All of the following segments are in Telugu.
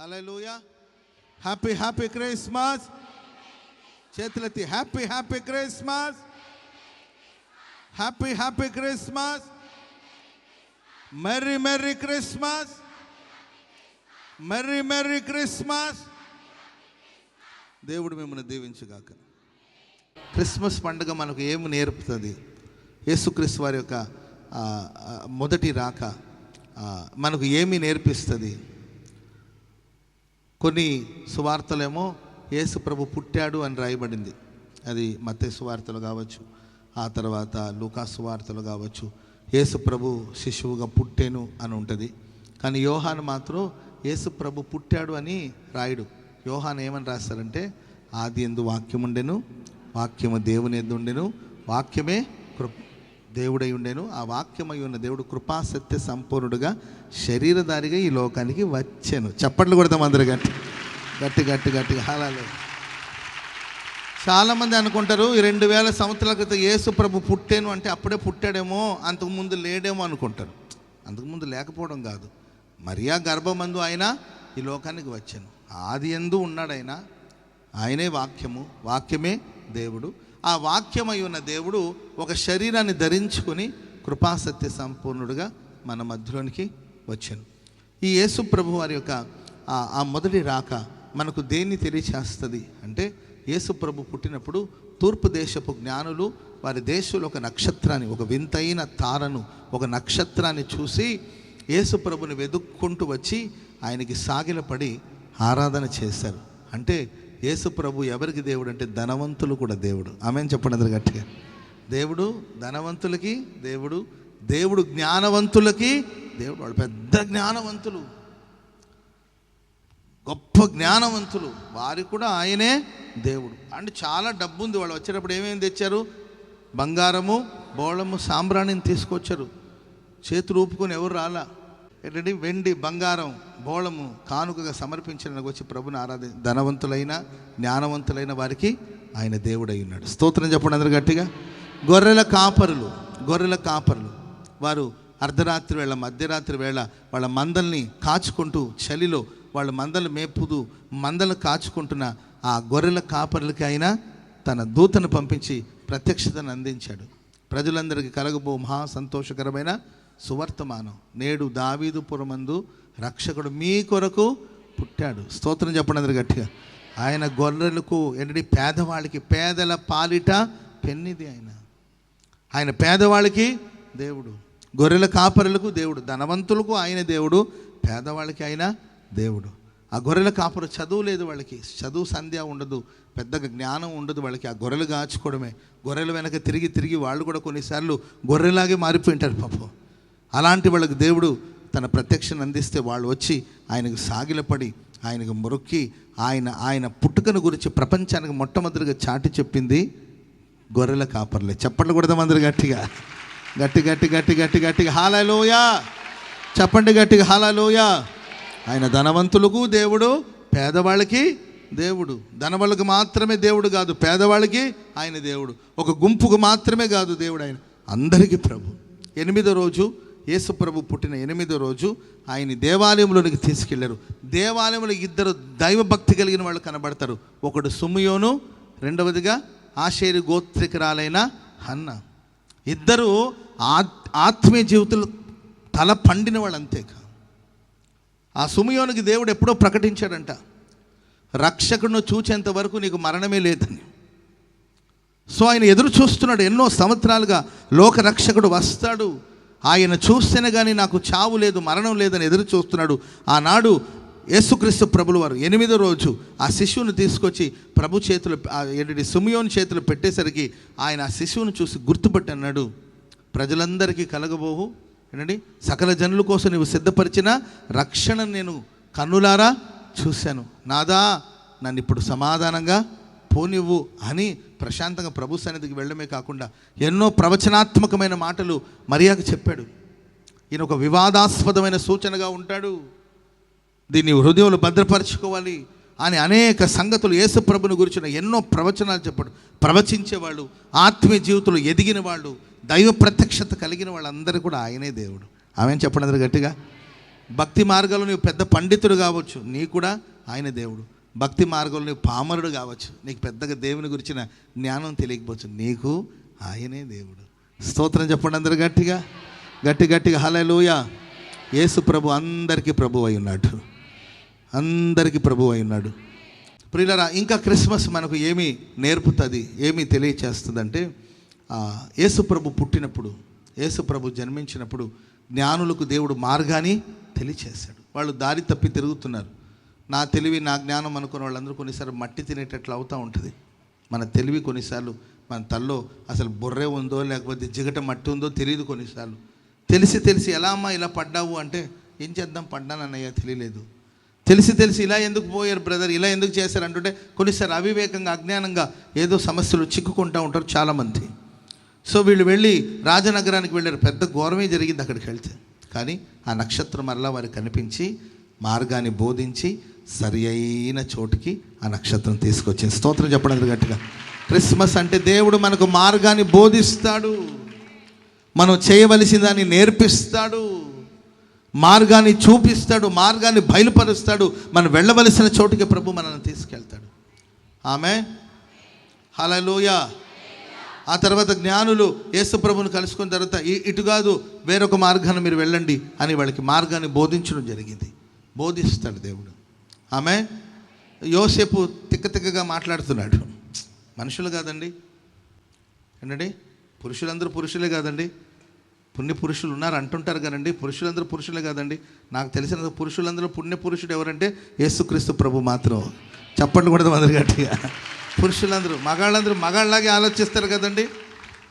హలోయా హ్యాపీ హ్యాపీ క్రిస్మస్ చేతులెత్తి happy happy Christmas happy happy Christmas merry merry Christmas merry merry Christmas దేవుడు మిమ్మల్ని దీవించుగాక. క్రిస్మస్ పండుగ మనకు ఏమి నేర్పుతుంది? యేసుక్రీస్తు వారి యొక్క మొదటి రాక మనకు ఏమి నేర్పిస్తుంది? కొన్ని సువార్తలేమో యేసు ప్రభు పుట్టాడు అని రాయబడింది. అది మత్తే సువార్తలు కావచ్చు ఆ తర్వాత లూకా సువార్తలు కావచ్చు. యేసు ప్రభు శిశువుగా పుట్టేను అని ఉంటుంది. కానీ యోహాను మాత్రం యేసు ప్రభు పుట్టాడు అని రాయడు. యోహాన్ ఏమని రాస్తారంటే ఆది ఎందు వాక్యం ఉండెను వాక్యము దేవుని ఎందు ఉండెను వాక్యమే కృప దేవుడై ఉండేను. ఆ వాక్యమై ఉన్న దేవుడు కృపాసత్య సంపూర్ణుడుగా శరీరధారిగా ఈ లోకానికి వచ్చాను. చప్పట్లు కొడతాం అందరు గట్టి గట్టి గట్టి గట్టిగా హాలాలు చాలామంది అనుకుంటారు ఈ రెండు వేల సంవత్సరాల క్రితం యేసు ప్రభు పుట్టాను అంటే అప్పుడే పుట్టాడేమో అంతకుముందు లేడేమో అనుకుంటారు. అంతకుముందు లేకపోవడం కాదు. మరియా గర్భమందు ఆయన ఈ లోకానికి వచ్చాను. ఆది ఎందు ఉన్నాడు ఆయన ఆయనే వాక్యము వాక్యమే దేవుడు. ఆ వాక్యమై ఉన్న దేవుడు ఒక శరీరాన్ని ధరించుకొని కృపాసత్య సంపూర్ణుడుగా మన మధ్యలోనికి వచ్చాను. ఈ యేసు ప్రభు వారి యొక్క ఆ- మొదటి రాక మనకు దేన్ని తెలియచేస్తుంది అంటే యేసు ప్రభు పుట్టినప్పుడు తూర్పు దేశపు జ్ఞానులు వారి దేశంలో ఒక నక్షత్రాన్ని ఒక వింతైన తారను ఒక నక్షత్రాన్ని చూసి యేసు ప్రభుని వెదుక్కుంటూ వచ్చి ఆయనకి సాగిలపడి ఆరాధన చేశారు. అంటే యేసు ప్రభు ఎవరికి దేవుడు అంటే ధనవంతులు కూడా దేవుడు. ఆమె చెప్పండి అందరు గట్టిగా. దేవుడు ధనవంతులకి దేవుడు దేవుడు జ్ఞానవంతులకి దేవుడు. వాళ్ళు పెద్ద జ్ఞానవంతులు. గొప్ప జ్ఞానవంతులు. వారికి కూడా ఆయనే దేవుడు. అండ్ చాలా డబ్బు ఉంది వాళ్ళు వచ్చేటప్పుడు ఏమేమి తెచ్చారు? బంగారము బోళము సాంబ్రాణిని తీసుకొచ్చారు. చేతులు ఊపుకొని ఎవరు రాలా? ఏంటంటే వెండి బంగారం బోళము కానుకగా సమర్పించడానికి వచ్చి ప్రభుని ఆరాధి ధనవంతులైన జ్ఞానవంతులైన వారికి ఆయన దేవుడై ఉన్నాడు. స్తోత్రం చెప్పండి అందరు గట్టిగా. గొర్రెల కాపరులు గొర్రెల కాపరులు. వారు అర్ధరాత్రి వేళ మధ్యరాత్రి వేళ వాళ్ళ మందల్ని కాచుకుంటూ చలిలో వాళ్ళ మందలు మేపుదు మందలు కాచుకుంటున్న ఆ గొర్రెల కాపరులకి ఆయన తన దూతను పంపించి ప్రత్యక్షతను అందించాడు. ప్రజలందరికీ కలగబో మహా సంతోషకరమైన సువర్తమానం. నేడు దావీదు పురమందు రక్షకుడు మీ కొరకు పుట్టాడు. స్తోత్రం చెప్పండి అందరు గట్టిగా. ఆయన గొర్రెలకు ఏంటంటే పేదవాళ్ళకి పేదల పాలిట పెన్నిది ఆయన. ఆయన పేదవాళ్ళకి దేవుడు. గొర్రెల కాపరులకు దేవుడు. ధనవంతులకు ఆయన దేవుడు. పేదవాళ్ళకి ఆయన దేవుడు. ఆ గొర్రెల కాపరు చదువు లేదు వాళ్ళకి. చదువు సంధ్య ఉండదు. పెద్దగా జ్ఞానం ఉండదు వాళ్ళకి. ఆ గొర్రెలు కాచుకోవడమే. గొర్రెల వెనక తిరిగి తిరిగి వాళ్ళు కూడా కొన్నిసార్లు గొర్రెలాగే మారిపోయింటారు పాపం. అలాంటి వాళ్ళకి దేవుడు తన ప్రత్యక్షను అందిస్తే వాళ్ళు వచ్చి ఆయనకు సాగిలపడి ఆయనకు మొరొక్కి ఆయన ఆయన పుట్టుకను గురించి ప్రపంచానికి మొట్టమొదటిగా చాటి చెప్పింది గొర్రెల కాపర్లే. చెప్పండి కూడా అందరు గట్టిగా. గట్టి గట్టి గట్టి గట్టి గట్టిగా. హాలలోయా! చెప్పండి గట్టిగా. హాలలోయా! ఆయన ధనవంతులకు దేవుడు పేదవాళ్ళకి దేవుడు. ధనవాళ్ళకు మాత్రమే దేవుడు కాదు పేదవాళ్ళకి ఆయన దేవుడు. ఒక గుంపుకు మాత్రమే కాదు దేవుడు ఆయన. అందరికీ ప్రభు. ఎనిమిదో రోజు యేసుప్రభు పుట్టిన ఎనిమిదో రోజు ఆయన దేవాలయంలోనికి తీసుకెళ్ళారు. దేవాలయంలో ఇద్దరు దైవభక్తి కలిగిన వాళ్ళు కనబడతారు. ఒకడు సుమయోను రెండవదిగా ఆశేరి గోత్రికరాలైన హన్న. ఇద్దరు ఆత్- ఆత్మీయ జీవితంలో తల పండిన వాళ్ళు అంతేకా ఆ సుమయోనికి దేవుడు ఎప్పుడో ప్రకటించాడంట రక్షకుడిని చూచేంత వరకు నీకు మరణమే లేదని. సో ఆయన ఎదురు చూస్తున్నాడు ఎన్నో సంవత్సరాలుగా లోక రక్షకుడు వస్తాడు ఆయన చూస్తేనే కానీ నాకు చావు లేదు మరణం లేదని ఎదురు చూస్తున్నాడు. ఆనాడు యేసుక్రీస్తు ప్రభులు వారు ఎనిమిదో రోజు ఆ శిశువును తీసుకొచ్చి ప్రభు చేతులు ఆ ఏంటి సుమియోని చేతులు పెట్టేసరికి ఆయన ఆ శిశువును చూసి గుర్తుపట్టి అన్నాడు ప్రజలందరికీ కలగబోవు. ఏంటండి సకల జనుల కోసం నువ్వు సిద్ధపరిచిన రక్షణ నేను కన్నులారా చూశాను. నాదా నన్ను ఇప్పుడు సమాధానంగా పోనివ్వు అని ప్రశాంతంగా ప్రభు సన్నిధికి వెళ్ళడమే కాకుండా ఎన్నో ప్రవచనాత్మకమైన మాటలు మరియాకు చెప్పాడు. ఈయన ఒక వివాదాస్పదమైన సూచనగా ఉంటాడు. దీన్ని హృదయంలో భద్రపరచుకోవాలి అని అనేక సంగతులు యేసు ప్రభుని గురించిన ఎన్నో ప్రవచనాలు చెప్పాడు. ప్రవచించేవాళ్ళు ఆత్మీయ జీవితంలో ఎదిగిన వాళ్ళు దైవ ప్రత్యక్షత కలిగిన వాళ్ళందరూ కూడా ఆయనే దేవుడు. ఆమె చెప్పండి అందరు గట్టిగా. భక్తి మార్గంలో నీవు పెద్ద పండితుడు కావచ్చు నీ కూడా ఆయన దేవుడు. భక్తి మార్గంలో పామరుడు కావచ్చు. నీకు పెద్దగా దేవుని గురించిన జ్ఞానం తెలియకపోవచ్చు. నీకు ఆయనే దేవుడు. స్తోత్రం చెప్పండి అందరు గట్టిగా. గట్టి గట్టిగా. హలలోయ యేసు ప్రభు అందరికీ ప్రభు అయి ఉన్నాడు. అందరికీ ప్రభు అయి ఉన్నాడు. ప్రియులరా ఇంకా క్రిస్మస్ మనకు ఏమి నేర్పుతుంది ఏమి తెలియచేస్తుందంటే ఆ, యేసు ప్రభు పుట్టినప్పుడు యేసు ప్రభు జన్మించినప్పుడు జ్ఞానులకు దేవుడు మార్గాన్ని తెలియచేశాడు. వాళ్ళు దారి తప్పి తిరుగుతున్నారు. నా తెలివి నా జ్ఞానం అనుకున్న వాళ్ళందరూ కొన్నిసార్లు మట్టి తినేటట్లు అవుతూ ఉంటుంది. మన తెలివి కొన్నిసార్లు మన తల్లో అసలు బుర్రే ఉందో లేకపోతే జిగట మట్టి ఉందో తెలియదు కొన్నిసార్లు. తెలిసి తెలిసి ఎలా అమ్మా ఇలా పడ్డావు అంటే ఏం చేద్దాం పడ్డానన్నయ్య తెలియలేదు. తెలిసి తెలిసి ఇలా ఎందుకు పోయారు బ్రదర్ ఇలా ఎందుకు చేశారు అంటుంటే కొన్నిసార్లు అవివేకంగా అజ్ఞానంగా ఏదో సమస్యలు చిక్కుకుంటూ ఉంటారు చాలామంది. సో వీళ్ళు వెళ్ళి రాజనగరానికి వెళ్ళారు. పెద్ద ఘోరమే జరిగింది అక్కడికి వెళ్తే. కానీ ఆ నక్షత్రం మరలా వారికి కనిపించి మార్గాన్ని బోధించి సరి అయిన చోటుకి ఆ నక్షత్రం తీసుకొచ్చింది. స్తోత్రం చెప్పడం గట్టిగా. క్రిస్మస్ అంటే దేవుడు మనకు మార్గాన్ని బోధిస్తాడు. మనం చేయవలసిన దాన్ని నేర్పిస్తాడు. మార్గాన్ని చూపిస్తాడు మార్గాన్ని బయలుపరుస్తాడు. మనం వెళ్ళవలసిన చోటుకి ప్రభు మనల్ని తీసుకెళ్తాడు. ఆమె? హలలోయ ఆ తర్వాత జ్ఞానులు యేసు ప్రభుని కలుసుకున్న తర్వాత ఇటు కాదు వేరొక మార్గాన్ని మీరు వెళ్ళండి అని వాళ్ళకి మార్గాన్ని బోధించడం జరిగింది. బోధిస్తాడు దేవుడు. ఆమె యోసేపు తిక్క తిక్కగా మాట్లాడుతున్నాడు. మనుషులు కాదండి. ఏంటండి? పురుషులందరూ పురుషులే కాదండి. పుణ్య పురుషులు ఉన్నారు అంటుంటారు కదండి. పురుషులందరూ పురుషులే కాదండి. నాకు తెలిసిన పురుషులందరూ పుణ్య పురుషుడు ఎవరంటే యేసుక్రీస్తు ప్రభు మాత్రం. చెప్పండి కూడా అందరు గట్టిగా. పురుషులందరూ మగాళ్ళందరూ మగాళ్ళలాగే ఆలోచిస్తారు కదండి.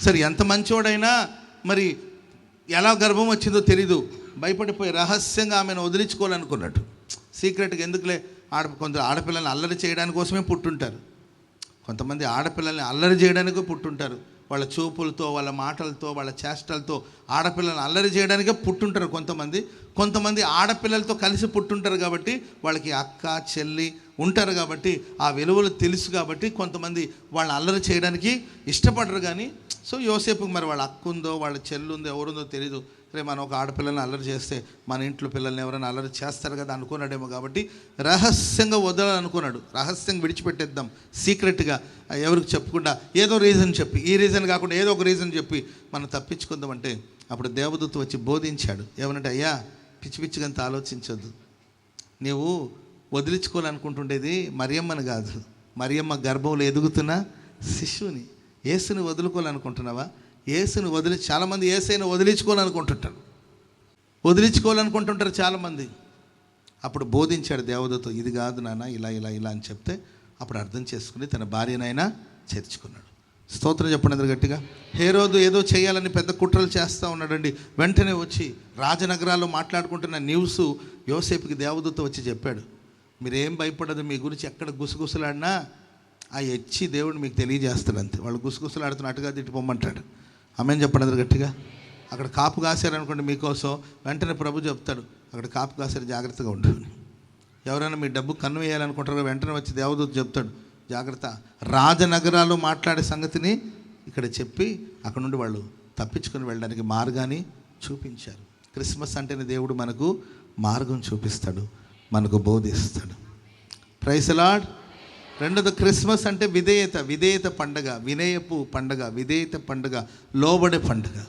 సరే ఎంత మంచివాడైనా మరి ఎలా గర్భం వచ్చిందో తెలీదు. భయపడిపోయి రహస్యంగా ఆమెను వదిలించుకోవాలనుకున్నాడు. సీక్రెట్గా ఎందుకులే? ఆడ కొందరు ఆడపిల్లల్ని అల్లరి చేయడానికి కోసమే పుట్టుంటారు. కొంతమంది ఆడపిల్లల్ని అల్లరి చేయడానికి పుట్టుంటారు. వాళ్ళ చూపులతో వాళ్ళ మాటలతో వాళ్ళ చేష్టలతో ఆడపిల్లల్ని అల్లరి చేయడానికే పుట్టుంటారు కొంతమంది. కొంతమంది ఆడపిల్లలతో కలిసి పుట్టుంటారు కాబట్టి వాళ్ళకి అక్క చెల్లి ఉంటారు కాబట్టి ఆ విలువలు తెలుసు కాబట్టి కొంతమంది వాళ్ళని అల్లరి చేయడానికి ఇష్టపడరు కానీ సో యోసేపుకి మరి వాళ్ళ అక్క ఉందో వాళ్ళ చెల్లుందో ఎవరుందో తెలీదు. రే మనం ఒక ఆడపిల్లని అల్లరి చేస్తే మన ఇంట్లో పిల్లల్ని ఎవరైనా అల్లరి చేస్తారు కదా అనుకున్నాడేమో కాబట్టి రహస్యంగా వదలాలనుకున్నాడు. రహస్యంగా విడిచిపెట్టేద్దాం. సీక్రెట్గా ఎవరికి చెప్పకుండా ఏదో రీజన్ చెప్పి ఈ రీజన్ కాకుండా ఏదో ఒక రీజన్ చెప్పి మనం తప్పించుకుందామంటే అప్పుడు దేవదూత వచ్చి బోధించాడు. ఏమనంటే అయ్యా పిచ్చి పిచ్చిగంత ఆలోచించొద్దు. నీవు వదిలించుకోవాలనుకుంటుండేది మరియమ్మను కాదు. మరియమ్మ గర్భంలో ఎదుగుతున్న శిశువుని. యేసుని వదులుకోవాలనుకుంటున్నావా? ఏసును వదిలి చాలామంది ఏసైను వదిలించుకోవాలనుకుంటుంటారు వదిలించుకోవాలనుకుంటుంటారు చాలామంది. అప్పుడు బోధించాడు దేవదతో ఇది కాదు నాన్న ఇలా ఇలా ఇలా అని చెప్తే అప్పుడు అర్థం చేసుకుని తన భార్యనైనా చేర్చుకున్నాడు. స్తోత్రం చెప్పండి గట్టిగా. హే రోజు ఏదో చేయాలని పెద్ద కుట్రలు చేస్తూ ఉన్నాడండి. వెంటనే వచ్చి రాజనగరాల్లో మాట్లాడుకుంటున్న న్యూస్ యోసేపుకి దేవదూత వచ్చి చెప్పాడు. మీరేం భయపడదు మీ గురించి ఎక్కడ గుసగుసలాడినా ఆ ఎచ్చి దేవుడు మీకు తెలియజేస్తాడు అంతే. వాళ్ళు గుసగుసలాడుతున్నట్టుగా అటుగా పొమ్మంటాడు ఆమెను చెప్పండి అందరు గట్టిగా? అక్కడ కాపు కాశారనుకోండి మీకోసం వెంటనే ప్రభు చెప్తాడు అక్కడ కాపు కాశారు జాగ్రత్తగా ఉండు ఎవరైనా మీ డబ్బు కన్ను వేయాలనుకుంటారో వెంటనే వచ్చి దేవదూత చెప్తాడు జాగ్రత్త. రాజనగరాలు మాట్లాడే సంగతిని ఇక్కడ చెప్పి అక్కడ నుండి వాళ్ళు తప్పించుకొని వెళ్ళడానికి మార్గాన్ని చూపించారు. క్రిస్మస్ అంటేనే దేవుడు మనకు మార్గం చూపిస్తాడు మనకు బోధిస్తాడు. ప్రైసలాడ్ రెండోది క్రిస్మస్ అంటే విధేయత విధేయత పండగ వినయపు పండగ విధేయత పండగ లోబడే పండగ.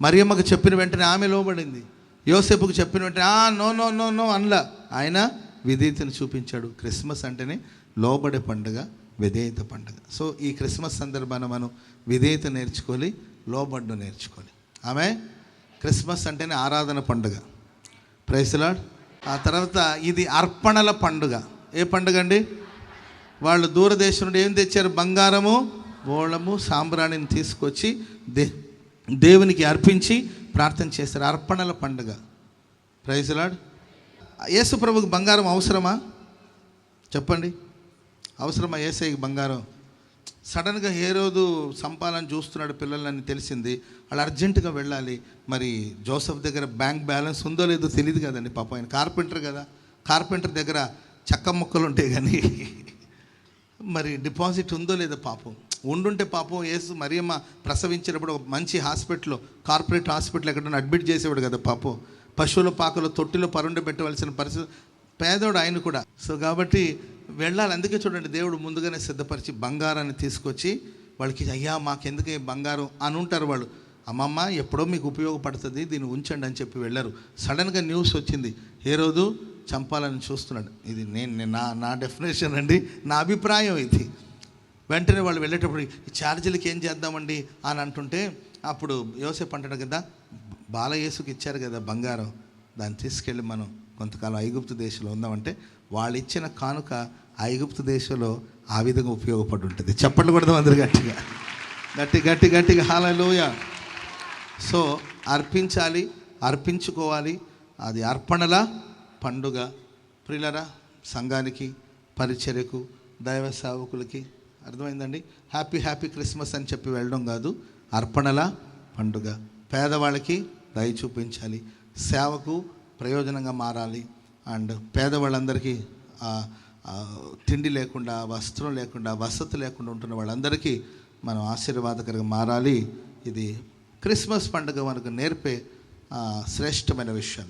మరియమ్మకు చెప్పిన వెంటనే ఆమె లోబడింది. యోసేపుకు చెప్పిన వెంటనే ఆ నో నో నో నో అనలా. ఆయన విధేయతను చూపించాడు. క్రిస్మస్ అంటేనే లోబడే పండుగ విధేయత పండుగ. సో ఈ క్రిస్మస్ సందర్భాన మనం విధేయత నేర్చుకోవాలి లోబడ్డు నేర్చుకోవాలి. ఆమె క్రిస్మస్ అంటేనే ఆరాధన పండుగ. ప్రైస్లాడ్ ఆ తర్వాత ఇది అర్పణల పండుగ. ఏ పండుగ అండి? వాళ్ళు దూరదేశం నుండి ఏం తెచ్చారు? బంగారము బోళము సాంబ్రాణిని తీసుకొచ్చి దే దేవునికి అర్పించి ప్రార్థన చేస్తారు అర్పణల పండుగ. ప్రైజ్లాడ్ యేసు ప్రభుకి బంగారం అవసరమా? చెప్పండి. అవసరమా ఏసైకి బంగారం? సడన్గా ఏ రోజు సంపాలని చూస్తున్నాడు పిల్లలని తెలిసింది. వాళ్ళు అర్జెంటుగా వెళ్ళాలి. మరి జోసఫ్ దగ్గర బ్యాంక్ బ్యాలెన్స్ ఉందో లేదో తెలియదు కదండి పాప. ఆయన కార్పెంటర్ కదా. కార్పెంటర్ దగ్గర చెక్క ముక్కలు ఉంటాయి కానీ మరి డిపాజిట్ ఉందో లేదో పాపం. ఉండుంటే పాపం ఏసు మరియమ్మ ప్రసవించినప్పుడు ఒక మంచి హాస్పిటల్లో కార్పొరేట్ హాస్పిటల్ ఎక్కడైనా అడ్మిట్ చేసేవాడు కదా పాపం. పశువుల పాకలో తొట్టిలో పరుండి పెట్టవలసిన పరిస్థితి పేదోడు ఆయన కూడా. సో కాబట్టి వెళ్ళాలి. అందుకే చూడండి దేవుడు ముందుగానే సిద్ధపరిచి బంగారాన్ని తీసుకొచ్చి వాళ్ళకి అయ్యా మాకెందుకే బంగారం? అని ఉంటారు వాళ్ళు. అమ్మమ్మ ఎప్పుడో మీకు ఉపయోగపడుతుంది దీన్ని ఉంచండి అని చెప్పి వెళ్ళారు. సడన్గా న్యూస్ వచ్చింది. ఏ రోజు? చంపాలని చూస్తున్నాడు. ఇది నేను నా నా డెఫినేషన్ అండి. నా అభిప్రాయం ఇది. వెంటనే వాళ్ళు వెళ్ళేటప్పుడు ఈ ఛార్జీలకి ఏం చేద్దామండి అని అంటుంటే అప్పుడు యోసేపు అంటాడు కదా బాలయేసుకి ఇచ్చారు కదా బంగారం దాన్ని తీసుకెళ్ళి మనం కొంతకాలం ఐగుప్తు దేశంలో ఉందామంటే వాళ్ళు ఇచ్చిన కానుక ఐగుప్తు దేశంలో ఆ విధంగా ఉపయోగపడి ఉంటుంది. చెప్పండి కూడా అందరు గట్టిగా. గట్టి గట్టి గట్టిగా. హాలలోయ సో అర్పించాలి అర్పించుకోవాలి. అది అర్పణల పండుగ. ప్రిలరా సంఘానికి పరిచర్యకు దైవ సేవకులకి అర్థమైందండి? హ్యాపీ హ్యాపీ క్రిస్మస్ అని చెప్పి వెళ్ళడం కాదు. అర్పణల పండుగ. పేదవాళ్ళకి దయ చూపించాలి. సేవకు ప్రయోజనంగా మారాలి. అండ్ పేదవాళ్ళందరికీ తిండి లేకుండా వస్త్రం లేకుండా వసతి లేకుండా ఉంటున్న వాళ్ళందరికీ మనం ఆశీర్వాదకరంగా మారాలి. ఇది క్రిస్మస్ పండుగ మనకు నేర్పే శ్రేష్టమైన విషయం.